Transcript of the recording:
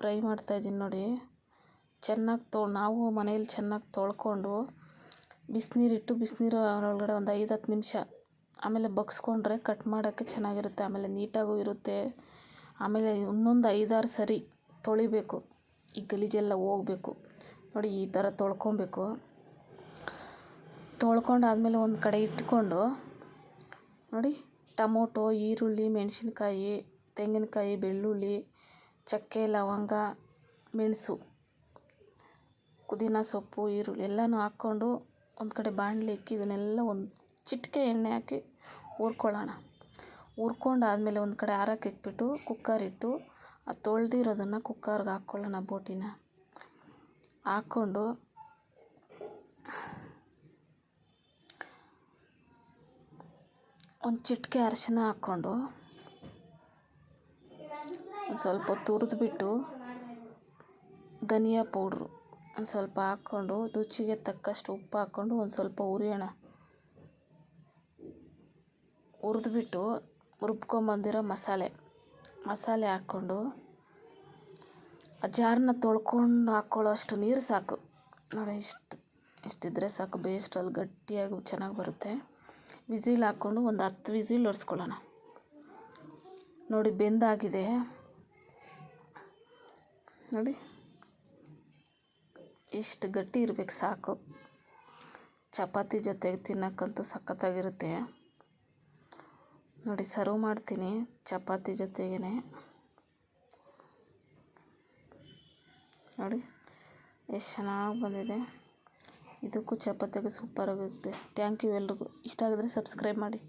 Fry ಮಾಡ್ತಾಯಿದ್ದೀನಿ ನೋಡಿ. ಚೆನ್ನಾಗಿ ತೊ, ನಾವು ಮನೇಲಿ ಚೆನ್ನಾಗಿ ತೊಳ್ಕೊಂಡು ಬಿಸಿನೀರಿಟ್ಟು ಬಿಸಿನೀರು ಒಳಗಡೆ ಒಂದು ಐದು ಹತ್ತು ನಿಮಿಷ ಆಮೇಲೆ ಬಗ್ಸ್ಕೊಂಡ್ರೆ ಕಟ್ ಮಾಡೋಕ್ಕೆ ಚೆನ್ನಾಗಿರುತ್ತೆ. ಆಮೇಲೆ ನೀಟಾಗೂ ಇರುತ್ತೆ. ಆಮೇಲೆ ಇನ್ನೊಂದು ಐದಾರು ಸರಿ ತೊಳಿಬೇಕು. ಈ ಗಲೀಜೆಲ್ಲ ಹೋಗ್ಬೇಕು. ನೋಡಿ ಈ ಥರ ತೊಳ್ಕೊಬೇಕು. ತೊಳ್ಕೊಂಡಾದ್ಮೇಲೆ ಒಂದು ಕಡೆ ಇಟ್ಕೊಂಡು ನೋಡಿ ಟಮೋಟೊ, ಈರುಳ್ಳಿ, ಮೆಣಸಿನ್ಕಾಯಿ, ತೆಂಗಿನಕಾಯಿ, ಬೆಳ್ಳುಳ್ಳಿ ಚಕ್ಕೆ, ಲವಂಗ, ಮೆಣಸು, ಪುದೀನ ಸೊಪ್ಪು, ಈರುಳ್ಳಿ ಎಲ್ಲನೂ ಹಾಕ್ಕೊಂಡು ಒಂದು ಕಡೆ ಬಾಣಲಿ ಇಕ್ಕಿ ಇದನ್ನೆಲ್ಲ ಒಂದು ಚಿಟಿಕೆ ಎಣ್ಣೆ ಹಾಕಿ ಹುರ್ಕೊಳ್ಳೋಣ. ಹುರ್ಕೊಂಡಾದ್ಮೇಲೆ ಒಂದು ಕಡೆ ಆರಕ್ಕೆ ಇಟ್ಬಿಟ್ಟು ಕುಕ್ಕರ್ ಇಟ್ಟು ಆ ತೊಳೆದಿರೋದನ್ನು ಕುಕ್ಕರ್ಗೆ ಹಾಕ್ಕೊಳ್ಳೋಣ ಬೋಟಿನ. ಹಾಕ್ಕೊಂಡು ಒಂದು ಚಿಟಿಕೆ ಅರಿಶಿನ ಹಾಕ್ಕೊಂಡು ಸ್ವಲ್ಪ ತುರಿದ್ಬಿಟ್ಟು ಧನಿಯಾ ಪೌಡ್ರು ಒಂದು ಸ್ವಲ್ಪ ಹಾಕ್ಕೊಂಡು, ರುಚಿಗೆ ತಕ್ಕಷ್ಟು ಉಪ್ಪು ಹಾಕ್ಕೊಂಡು ಒಂದು ಸ್ವಲ್ಪ ಉರಿಯೋಣ ಹುರಿದ್ಬಿಟ್ಟು ರುಬ್ಕೊಂಬಂದಿರೋ ಮಸಾಲೆ. ಮಸಾಲೆ ಹಾಕ್ಕೊಂಡು ಆ ಜಾರನ್ನ ತೊಳ್ಕೊಂಡು ಹಾಕ್ಕೊಳ್ಳೋ ಅಷ್ಟು ನೀರು ಸಾಕು. ನೋಡಿ, ಇಷ್ಟು, ಇಷ್ಟಿದ್ರೆ ಸಾಕು. ಬೇಸ್ಟಲ್ಲಿ ಗಟ್ಟಿಯಾಗಿ ಚೆನ್ನಾಗಿ ಬರುತ್ತೆ. ವಿಸಿಲ್ ಹಾಕ್ಕೊಂಡು ಒಂದು ಹತ್ತು ವಿಸಿಲ್ ಒರೆಸ್ಕೊಳ್ಳೋಣ. ನೋಡಿ, ಬೆಂದಾಗಿದೆ. ನೋಡಿ. ಇಷ್ಟು ಗಟ್ಟಿ ಇರ್ಬೇಕು ಸಾಕು. ಚಪಾತಿ ಜೊತೆಗೆ ತಿನ್ನೋಕ್ಕಂತೂ ಸಖತ್ತಾಗಿರುತ್ತೆ. ನೋಡಿ, ಸರ್ವ್ ಮಾಡ್ತೀನಿ ಚಪಾತಿ ಜೊತೆಗೇ ನೋಡಿ, ಎಷ್ಟು ಚೆನ್ನಾಗಿ ಬಂದಿದೆ. ಇದಕ್ಕೂ ಚಪಾತಿಗೆ ಸೂಪರಾಗಿರುತ್ತೆ. ಥ್ಯಾಂಕ್ ಯು ಎಲ್ರಿಗೂ. ಇಷ್ಟ ಆಗಿದ್ರೆ ಸಬ್ಸ್ಕ್ರೈಬ್ ಮಾಡಿ.